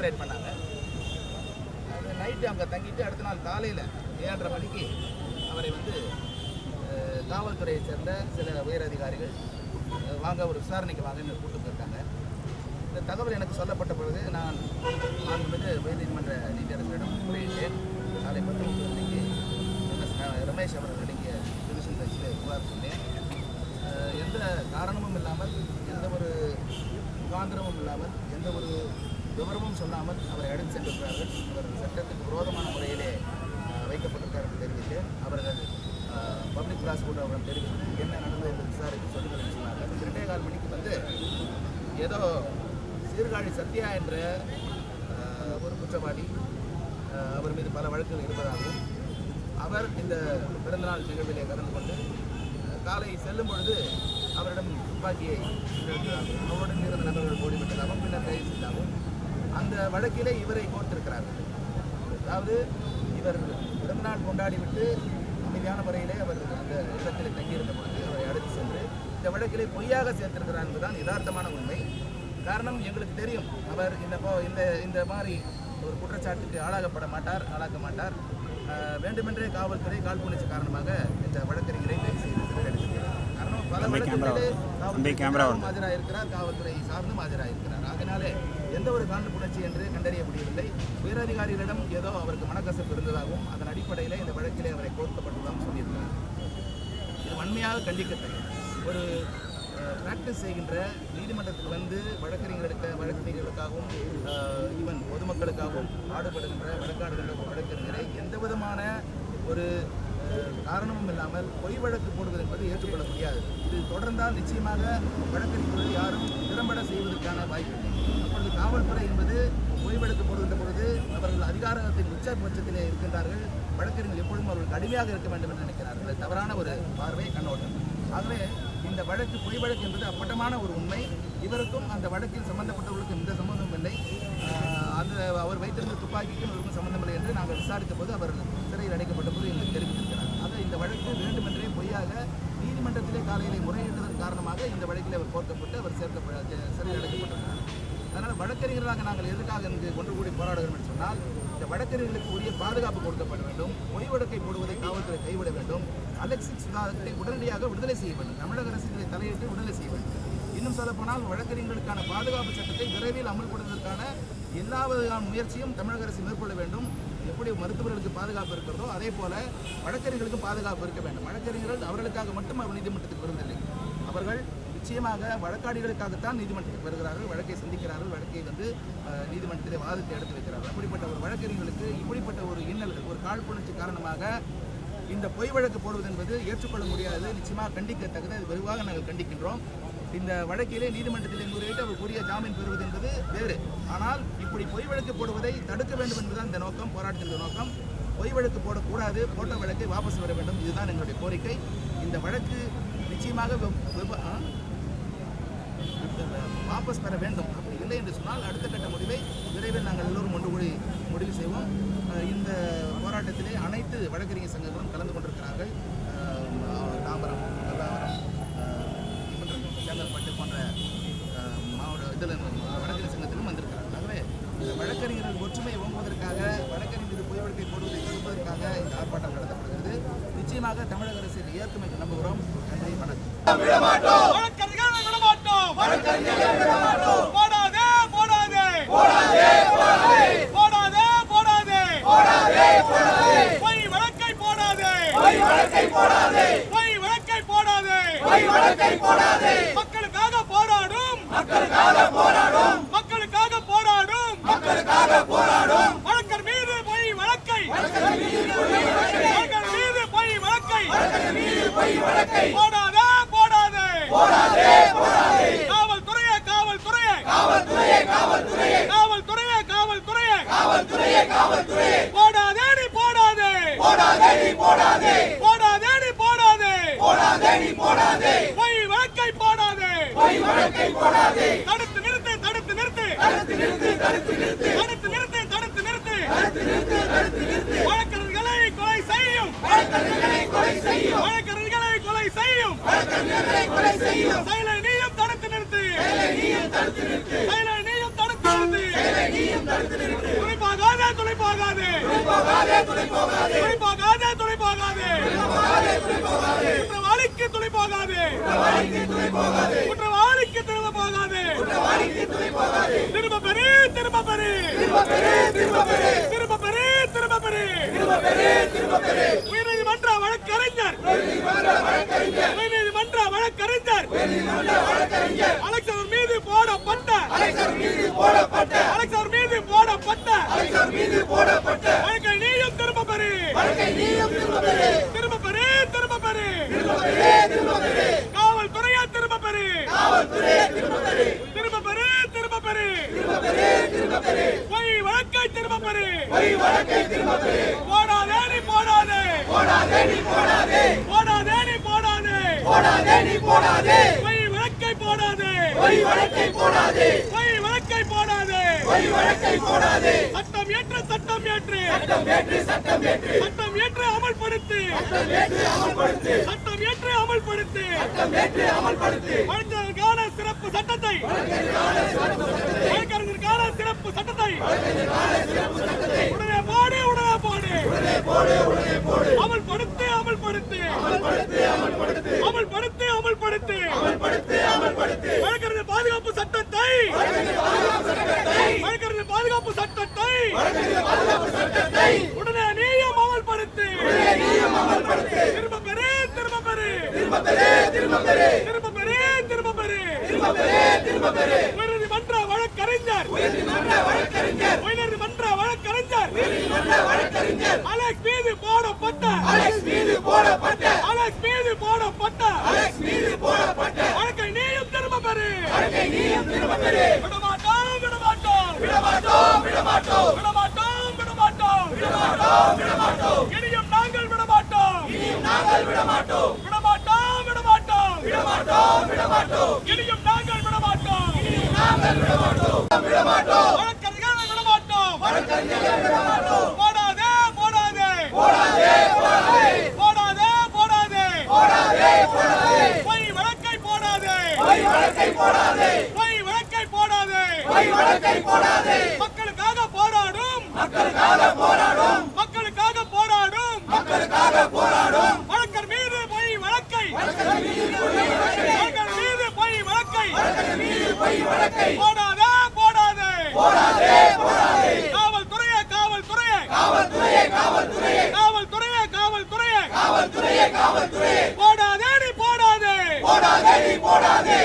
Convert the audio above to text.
Celebrate பண்ணாங்க. அது night அங்கே தங்கிட்டு அடுத்த நாள் காலையில் ஏழரை மணிக்கு அவரை வந்து காவல்துறையை சேர்ந்த சில உயர் அதிகாரிகள் வாங்க ஒரு விசாரணைக்கு வாங்கன்னு கூப்பிட்டு போயிருக்காங்க. இந்த தகவல் எனக்கு சொல்லப்பட்ட பொழுது நான் மாண்புமிகு உயர்நீதிமன்ற நீதியரசரிடம் முறையிட்டேன். காலை பத்து முப்பது மணிக்கு ரமேஷ் அவர்கள் அடங்கிய டிவிஷன் பெஞ்சில் புகார் சொன்னேன். எந்த காரணமும் இல்லாமல் எந்த ஒரு முகாந்திரமும் இல்லாமல் எந்த ஒரு விவரமும் சொல்லாமல் அவரை அழைத்து சென்றிருக்கிறார்கள். அவர் சட்டத்துக்கு விரோதமான முறையிலே வைக்கப்பட்டிருக்கார் என்று தெரிவித்து அவர்கள் பப்ளிக் ப்ராசிக்யூட்டர் அவர்கள் தெரிவித்து என்ன நடந்தது என்று விசாரித்து சொல்லுங்கள் சொன்னாங்க சொன்னார்கள். இரண்டே கால் மணிக்கு வந்து ஏதோ சீர்காழி சத்யா என்ற ஒரு குற்றவாளி அவர் மீது பல வழக்குகள் இருப்பதாகவும் அவர் இந்த பிறந்தநாள் நிகழ்விலே கலந்து கொண்டு காலை செல்லும் பொழுது அவரிடம் துப்பாக்கியை அவருடன் இருந்த நபர்கள் ஓடிவிட்டதாகவும் பின்னர் கைது செய்தாகவும் அந்த வழக்கிலே இவரை கோர்த்திருக்கிறார்கள். அதாவது இவர் பிறந்தநாள் கொண்டாடிவிட்டு அமைதியான முறையிலே அவர் அந்த இடத்தில் தங்கியிருந்த பொழுது அவரை அழைத்து சென்று இந்த வழக்கிலே பொய்யாக சேர்த்திருக்கிறார் என்பதுதான் யதார்த்தமான உண்மை. காரணம் எங்களுக்கு தெரியும். அவர் இந்த போ- இந்த இந்த மாதிரி ஒரு குற்றச்சாட்டுக்கு ஆளாகப்பட மாட்டார் ஆளாக்க மாட்டார். வேண்டுமென்றே காவல்துறை காழ்ப்புணர்ச்சி காரணமாக இந்த வழக்கறிஞரை கைது செய்து சிறையில் அடைத்திருக்கிறார் காரணம் பல வழக்குகளிலே காவல்துறை ஆஜராயிருக்கிறார் காவல்துறை சார்ந்தும் ஆஜராயிருக்கிறார் ஆகினாலே எந்த ஒரு காழ்ப்புணர்ச்சி என்று கண்டறிய முடியவில்லை. உயரதிகாரிகளிடம் ஏதோ அவருக்கு மனக்கசப்பு இருந்ததாகவும் அதன் அடிப்படையிலே இந்த வழக்கிலே அவரை கோர்க்கப்பட்டதாகவும் சொல்லியிருக்கிறார். இது வன்மையாக கண்டிக்கத்தக்கது. ஒரு ப்ராக்டிஸ் செய்கின்ற நீதிமன்றத்துக்கு வந்து வழக்கறிஞர்களுக்கு வழக்கறிஞர்களுக்காகவும் ஈவன் பொதுமக்களுக்காகவும் பாடுபடுகின்ற வழக்காடுகின்ற வழக்கறிஞரை எந்த விதமான ஒரு காரணமும் இல்லாமல் பொய் வழக்கு போடுவது என்பது ஏற்றுக்கொள்ள முடியாது. இது தொடர்ந்தால் நிச்சயமாக வழக்கறிஞர்கள் யாரும் திறம்பட செய்வதற்கான வாய்ப்பு அப்பொழுது காவல்துறை என்பது பொய் வழக்கு பொழுது அவர்கள் அதிகாரத்தின் உச்சபட்சத்திலே இருக்கின்றார்கள். வழக்கறிஞர்கள் எப்பொழுதும் அவர்கள் கடுமையாக இருக்க வேண்டும் என்று நினைக்கிறார்கள். தவறான ஒரு பார்வை கண்ணோட்டம். ஆகவே இந்த வழக்கு பொய் வழக்கு என்பது அப்பட்டமான ஒரு உண்மை. இவருக்கும் அந்த வழக்கில் சம்பந்தப்பட்டவர்களுக்கும் எந்த சம்பந்தமும் இல்லை. அந்த அவர் வைத்திருந்த துப்பாக்கிக்கும் இவருக்கும் சம்பந்தமில்லை என்று நாங்கள் விசாரித்த போது அவர் சிறையில் அடைக்கப்பட்ட போது எங்களுக்கு தெரிவித்திருக்கிறார். ஆக இந்த வழக்கு வேண்டுமென்றே பொய்யாக நீதிமன்றத்திலே காலையிலே முறையிட்டதன் காரணமாக இந்த வழக்கில் அவர் கோர்க்கப்பட்டு அவர் சேர்க்கப்பட சிறையில் அடைக்கப்பட்டிருக்கிறார் அதனால் வழக்கறிஞர்களாக நாங்கள் எதற்காக இங்கு ஒன்று கூடி போராடுகிறோம் என்று சொன்னால் இந்த வழக்கறிஞர்களுக்கு உரிய பாதுகாப்பு கொடுக்கப்பட வேண்டும் பொய் வழக்கை போடுவதை காவல்துறை கைவிட வேண்டும் அலெக்சிஸ் சுதாகரை உடனடியாக விடுதலை செய்ய வேண்டும் தமிழக அரசு இதை தலையிட்டு விடுதலை செய்ய வேண்டும். இன்னும் சொல்லப்போனால் வழக்கறிஞர்களுக்கான பாதுகாப்பு சட்டத்தை விரைவில் அமல்படுத்துவதற்கான எல்லா விதமான முயற்சியும் தமிழக அரசு மேற்கொள்ள வேண்டும். எப்படி மருத்துவர்களுக்கு பாதுகாப்பு இருக்கிறதோ அதே போல வழக்கறிஞர்களுக்கும் பாதுகாப்பு இருக்க வேண்டும். வழக்கறிஞர்கள் அவர்களுக்காக மட்டும் அவர் நீதிமன்றத்துக்கு வருவதில்லை. அவர்கள் நிச்சயமாக வழக்காடிகளுக்காகத்தான் நீதிமன்றத்துக்கு வருகிறார்கள். வழக்கை சந்திக்கிறார்கள். வழக்கை வந்து நீதிமன்றத்தில் வாதத்தை எடுத்து வைக்கிறார்கள். அப்படிப்பட்ட ஒரு வழக்கறிஞர்களுக்கு இப்படிப்பட்ட ஒரு இன்னல்கள் ஒரு காழ்ப்புணர்ச்சி காரணமாக இந்த பொய் வழக்கு போடுவது என்பது ஏற்றுக்கொள்ள முடியாது நிச்சயமாக கண்டிக்கத்தக்கது. அது வெகுவாக நாங்கள் கண்டிக்கின்றோம். இந்த வழக்கிலே நீதிமன்றத்தில் முறையிட்டு அவர் கூறிய ஜாமீன் பெறுவது என்பது வேறு. ஆனால் இப்படி பொய் வழக்கு போடுவதை தடுக்க வேண்டும் என்பதுதான் இந்த நோக்கம் போராட்டத்தின் நோக்கம். பொய் வழக்கு போடக்கூடாது. போட்ட வழக்கை வாபஸ் வர வேண்டும். இதுதான் எங்களுடைய கோரிக்கை. இந்த வழக்கு நிச்சயமாக வாபஸ் பெற வேண்டும். அப்படி இல்லை என்று சொன்னால் அடுத்த கட்ட முடிவை விரைவில் நாங்கள் எல்லோரும் ஒன்று கூடி முடிவு செய்வோம். இந்த போராட்டத்திலே அனைத்து வழக்கறிஞர் சங்கங்களும் கலந்து கொண்டிருக்கிறார்கள். தாம்பரம் கல்லாவரம் அஹ் செங்கல்பட்டு போன்ற மாவட்ட இதில் வழக்கறிஞர் சங்கத்திலும் வந்திருக்கிறார்கள். ஆகவே இந்த வழக்கறிஞர்கள் ஒற்றுமை ஓங்குவதற்காக வழக்கறிஞர் பொய் வழக்கை போடுவதை தடுப்பதற்காக இந்த ஆர்ப்பாட்டம் நடத்தப்படுகிறது. நிச்சயமாக தமிழக அரசின் இதை நம்புகிறோம் நன்றி வணக்கம் வழக்கறிஞர்களை விடமாட்டோம் போடாதே போடாதே போடாதே போடாதே பொய் வழக்கை போடாதே பொய் வழக்கை போடாதே. மக்களுக்காக போராடும். மக்களுக்காக போராடும். வழக்கர் மீது பொய் வழக்கை. வழக்கர் மீது பொய் வழக்கை. போடாதே போடாதே. காவல்துறையே காவல்துறையே. காவல்துறையே காவல்துறையே. போடாதே நீ போடாதே. போடாதே. நீ போடாதே. பொய் வழக்கை போடாதே. தடுத்து நிறுத்து தடுத்து நிறுத்து. தடுத்து நிறுத்து தடுத்து நிறுத்து. வழக்கறிஞர்களை கொலை செய்யும். வழக்கறிஞர்களை கொலை செய்யும். செயலை நீயும் தடுத்து செயலை நீயும் தடுத்து நிறுத்து. துணைப்பாகாதே துணைப்பாகாதே துணைப்பாகாதே துணைப்பாகாதே குற்றவாளிக்கு துணைப்பாகாதே குற்றவாளிக்கு திரும்ப போகாது. திரும்ப பெரு திரும்ப பெரு திரும்ப பெரு திரும்ப பெரு உயர்நீதிமன்ற வழக்கறிஞர். உயர்நீதிமன்ற வழக்கறிஞர். அலெக்சர் மீது போடப்பட்ட. அலெக்சர் மீது போடப்பட்ட. வழக்கை நீயும் திரும்ப பெறு திரும்ப பெறு திரும்ப பெறு காவல்துறையா திரும்ப பெறு திரும்ப பெறு திரும்ப பெறு பொய் வழக்கை திரும்ப பெறு போடாதே நீ போடாதே போடாதே நீ போடாதே. பொய் வழக்கை போடாதே. பொய் வழக்கை போடாதே. சட்டம் ஏற்று சட்டம் ஏற்று. சட்டம் ஏற்று அமல்படுத்து. சட்டம் ஏற்று அமல்படுத்து. வழக்கறிஞருக்கான சிறப்பு சட்டத்தை. வழக்கறிஞருக்கான சிறப்பு சட்டத்தை. உடனே போடு உடனே போடு. அமல்படுத்து. அமல்படுத்து அமல்படுத்து அமல்படுத்து வழக்கறிஞர் பாதுகாப்பு சட்டத்தை வழக்கறிஞர் பாதுகாப்பு சட்டத்தை உடனே நீயும் அமல்படுத்து. திரும்ப பெறு திரும்ப பெறு திரும்ப பெறு திரும்ப பெறு உயர்நீதிமன்ற வழக்கறிஞர். உயர்நீதிமன்ற வழக்கறிஞர். அலெக்ஸ் மீது போடப்பட்ட. அலெக்ஸ் மீது போடப்பட்ட. வழக்கை நீயும் திரும்ப பெறு விடமாட்டோம் விடமாட்டோம் விடமாட்டோம் விடமாட்டோம். இனியும் நாங்கள் விடமாட்டோம் விடமாட்டோம் விடமாட்டோம். இனியும் நாங்கள் விடமாட்டோம். வழக்கறிஞர்களை விடமாட்டோம் போடாதே போடாதே போடாதே போடாதே பொய் வழக்கை போடாதே பொய் வழக்கை போடாதே. மக்களுக்காக போராடும். மக்களுக்காக போராடும். வழக்கர் மீது பொய் வழக்கை. வழக்கர் மீது பொய் வழக்கை. போடாதே போடாதே. காவல்துறையே காவல்துறையே. காவல்துறையே காவல்துறையே. போடாதே நீ போடாதே.